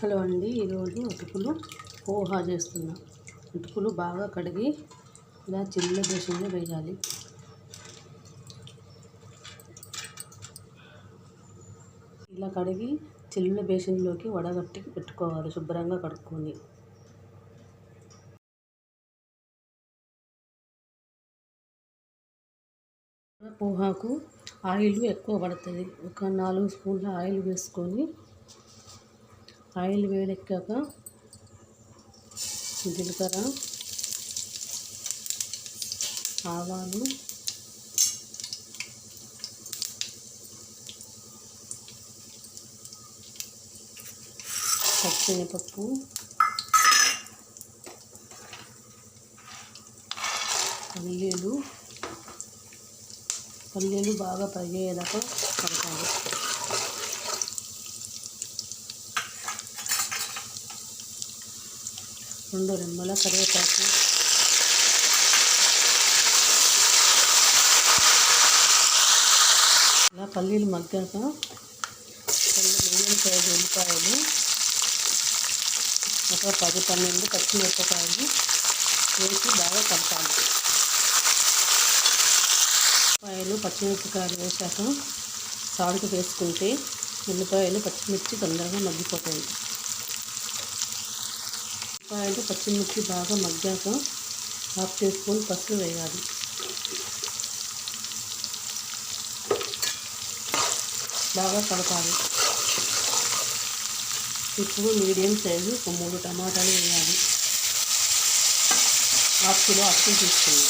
Hello అండి ఈరోజు అటుకులు పోహా చేస్తున్నా. అటుకులు బాగా కడిగి ఇలా చిన్న బేసన్లో వేయాలి. ఇలా కడిగి చిన్న బేసన్లోకి వడగట్టి పెట్టుకోవాలి శుభ్రంగా కడుక్కొని. పోహాకు ఆయిల్ ఎక్కువ పడుతుంది. ఒక నాలుగు స్పూన్ల ఆయిల్ వేసుకొని ఆయిల్ వేడెక్కాక జీలకర్ర ఆవాలు పచ్చిమిరపప్పు పల్లీలు. పల్లీలు బాగా ఫ్రై అయ్యేదాకా కలపాలి. రెండు రెమ్మల కరివేపాకు. ఇలా పల్లీలు మగ్గాక రెండు మీడియం సైజ్ ఉల్లిపాయలు ఒక పది పన్నెండు పచ్చిమిరపకాయలు వేసి బాగా కలపాలి. ఉల్లిపాయలు పచ్చిమిరపకాయలు వేశాక సాల్ట్ వేసుకుంటే ఉల్లిపాయలు పచ్చిమిర్చి తొందరగా మగ్గిపోతాయి. ఉల్లిపాయలు పచ్చిమిర్చి బాగా మగ్గాక హాఫ్ టీ స్పూన్ పసుపు వేయాలి. బాగా కలపాలి. ఇప్పుడు మీడియం సైజు ఒక మూడు టమాటాలు వేయాలి. హాఫ్ కిలో అప్పులు తీసుకుంది.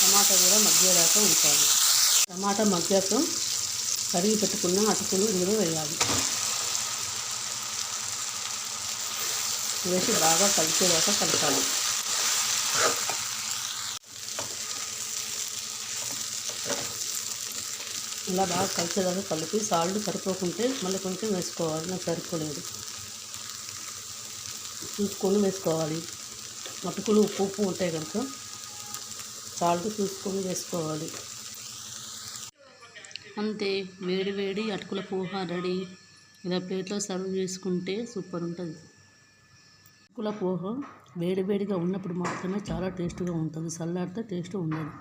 టమాటా కూడా మగ్గేదాకా ఉంచాలి. టమాటా మగ్గాక కరిగి పెట్టుకున్న అటుకులు ఇందులో వేయాలి. వేసి బాగా కలిసేదాకా కలపాలి. ఇలా బాగా కలిసేదాకా కలిపి సాల్ట్ సరిపోకుంటే మళ్ళీ కొంచెం వేసుకోవాలి నాకు సరిపోలేదు. చూసుకొని వేసుకోవాలి. అటుకులు ఉప్పు ఉప్పు ఉంటాయి కనుక సాల్ట్ చూసుకొని వేసుకోవాలి. అంతే వేడి వేడి అటుకుల పోహ రెడీ. ఇలా ప్లేట్లో సర్వ్ చేసుకుంటే సూపర్ ఉంటుంది. కుల పోహ వేడి వేడిగా ఉన్నప్పుడు మాత్రమే చాలా టేస్ట్గా ఉంటుంది. చల్లారితే టేస్ట్ ఉండదు.